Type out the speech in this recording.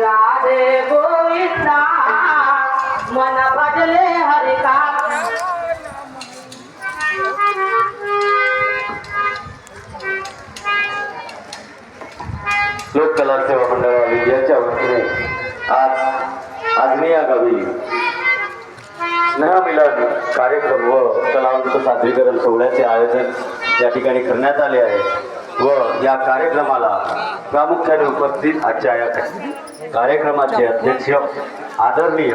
राधे गोविंदा मन भजले हरिका लोककला सेवा मंडळावी याच्या वतीने आज आग्नेया मी या गावी स्नेहमिलन कार्यक्रम व कलावंत सादरीकरण सोहळ्याचे आयोजन या ठिकाणी करण्यात आले आहे व या कार्यक्रमाला प्रामुख्याने उपस्थित आजच्या या कार्यक्रमाचे अध्यक्ष आदरणीय